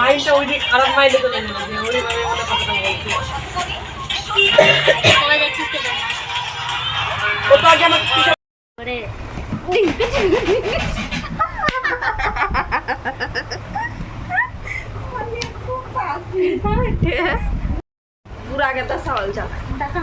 মাইন্ডটা ওই দিকে খারাপ মাইন্ডে চলে যাবে ওইভাবে কথাটা বলছি ও তো আগে আমার পুরা গেতা চাউল চাল ও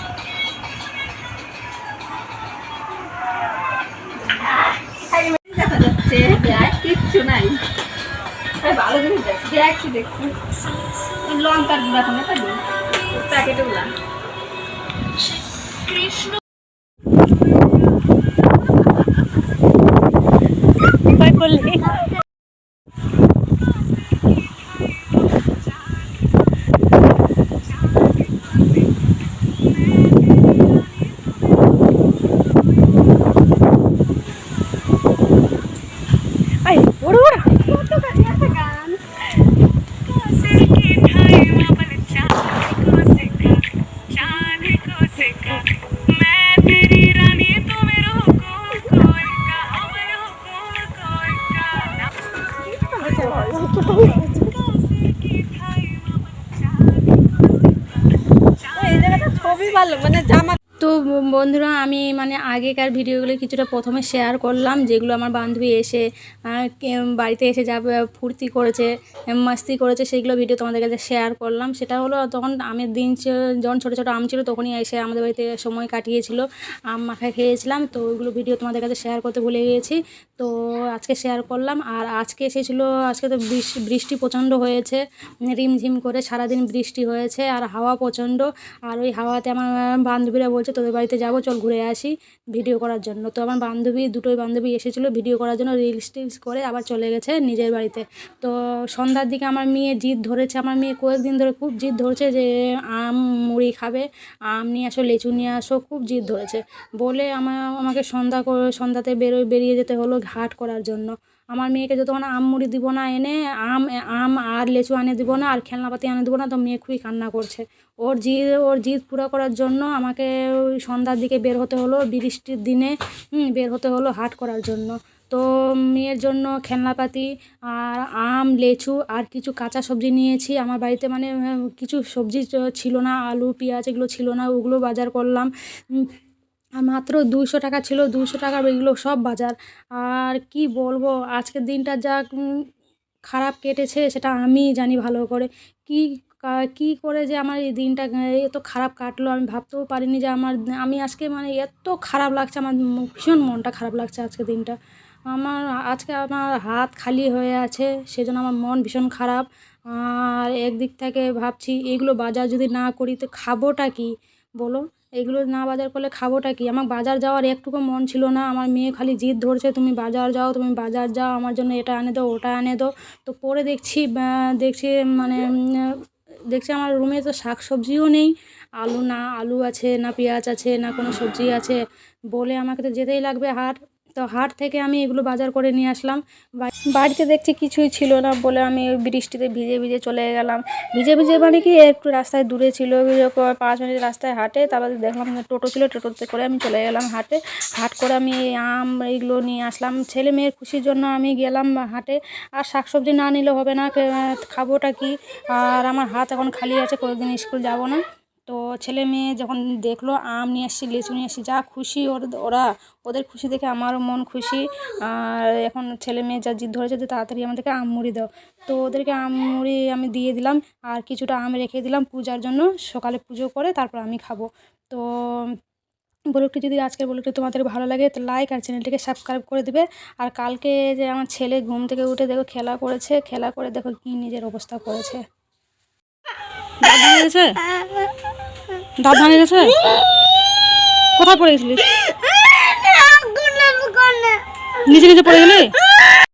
দেখ নাই। এই ভালো করে দেখ দেখ দেখছি। এই লঙ্কার গুঁড়া কোথায় তাই প্যাকেটে গুলা কৃষ্ণ। করলে? খুবই ভালো মানে জামা তো বন্ধুরা, আমি মানে আগেকার ভিডিওগুলো কিছুটা প্রথমে শেয়ার করলাম, যেগুলো আমার বান্ধবী এসে বাড়িতে এসে যা ফুর্তি করেছে মাস্তি করেছে, সেগুলো ভিডিও তোমাদের কাছে শেয়ার করলাম। সেটা হলো, তখন আমের দিন যখন ছোটো ছোটো আম ছিল, তখনই এসে আমাদের বাড়িতে সময় কাটিয়েছিল। আম মাখা খেয়েছিলাম, তো ওইগুলো ভিডিও তোমাদের কাছে শেয়ার করতে ভুলে গিয়েছি। তো আজকে শেয়ার করলাম, আর আজকে এসেছিল, আজকে তো বৃষ্টি বৃষ্টি প্রচণ্ড হয়েছে, রিমঝিম করে সারাদিন বৃষ্টি হয়েছে, আর হাওয়া প্রচণ্ড। আর ওই হাওয়াতে আমার বান্ধবীরা বলছে তোদের বাড়িতে যাব, চল ঘুরে আসি ভিডিও করার জন্য। তো আমার বান্ধবী, দুটোই বান্ধবী এসেছিল ভিডিও করার জন্য রিলস টিলস করে আবার চলে গেছে নিজের বাড়িতে। তো সন্ধ্যার দিকে আমার মেয়ে জিদ ধরেছে, আমার মেয়ে কয়েকদিন ধরে খুব জিদ ধরেছে যে আম মুড়ি খাবে, আম নিয়ে আসো, লেচু নিয়ে আসো, খুব জিদ ধরেছে। বলে আমার আমাকে সন্ধ্যা সন্ধ্যাতে বেরোয়, বেরিয়ে যেতে হলো ঘাট করার জন্য। আমার মেয়েকে যতক্ষণ আম মুড়ি দিব না এনে, আম আম আর লেচু আনে দিব না, আর খেলনাপাতি আনে দিব না, তো মেয়ে খুবই কান্না করছে। ওর জিদ ওর জিদ পুরো করার জন্য আমাকে ওই সন্ধ্যার দিকে বের হতে হলো, বৃষ্টির দিনে বের হতে হলো হাট করার জন্য। তো মেয়ের জন্য খেলনাপাতি আর আম, লেচু আর কিছু কাঁচা সবজি নিয়েছি। আমার বাড়িতে মানে কিছু সবজি ছিল না, আলু, পেঁয়াজ এগুলো ছিল না, ওগুলো বাজার করলাম। আর মাত্র দুশো টাকা ছিল দুশো টাকার এগুলো সব বাজার। আর কি বলব, আজকের দিনটা যা খারাপ কেটেছে সেটা আমি জানি ভালো করে। কি, কা- কি করে যে আমার এই দিনটা এত খারাপ কাটলো আমি ভাবতেও পারিনি যে আমার, আমি আজকে মানে এত খারাপ লাগছে, আমার ভীষণ মনটা খারাপ লাগছে আজকে দিনটা। আমার, আজকে আমার হাত খালি হয়ে আছে, সেজন্য আমার মন ভীষণ খারাপ। আর একদিক থেকে ভাবছি এগুলো বাজার যদি না করি তো খাবোটা কি? বলো। এগুলো না বাজার করলে খাবোটা কি? আমার বাজার যাওয়ার একটুকু মন ছিল না। আমার মেয়ে খালি জিদ ধরছে, তুমি বাজার যাও, তুমি বাজার যাও, আমার জন্য এটা আনে দাও, ওটা আনে দাও। তো পরে দেখছি দেখছি মানে দেখছি আমার রুমে তো শাক সবজিও নেই। আলু না, আলু আছে, না পেঁয়াজ আছে, না কোনো সবজি আছে। বলে আমাকে তো যেতেই লাগবে হাট। তো হাট থেকে আমি এগুলো বাজার করে নিয়ে আসলাম। বাড়িতে দেখছি কিছুই ছিল না বলে আমি ওই বৃষ্টিতে ভিজে ভিজে চলে গেলাম। ভিজে ভিজে মানে কি একটু রাস্তায় দূরে ছিল পাঁচ মিনিট রাস্তায় হাটে, তারপর দেখলাম টোটো ছিল, টোটোতে করে আমি চলে গেলাম হাটে। হাট করে আমি আম এইগুলো নিয়ে আসলাম। ছেলে মেয়ের খুশির জন্য আমি গেলাম হাটে। আর শাকসবজি না নিলে হবে না খাবোটা কি? আর আমার হাত এখন খালি আছে কয়েকদিন স্কুল যাব না। তো ছেলে মেয়ে যখন দেখল, আম নিয়ে আসছি, লিচু নিয়ে আসছি, যা খুশি ওর, ওরা, ওদের খুশি দেখে আমারও মন খুশি। আর এখন ছেলে মেয়ে যা জিদ ধরেছে যে তাড়াতাড়ি আমাদেরকে আম মুড়ি দাও। তো ওদেরকে আম মুড়ি আমি দিয়ে দিলাম, আর কিছুটা আম রেখে দিলাম পূজার জন্য। সকালে পুজো করে তারপর আমি খাব। তো ব্লগটি যদি আজকের ব্লগটি তোমাদের ভালো লাগে, তো লাইক আর চ্যানেলটিকে সাবস্ক্রাইব করে দিবে। আর কালকে যে আমার ছেলে ঘুম থেকে উঠে দেখো খেলা করেছে, খেলা করে দেখো কি নিজের অবস্থা করেছে। দাঁত ভাঙে গেছে? কোথায় পড়ে গেছিলিস? নিচে নিচে পড়ে গেলি?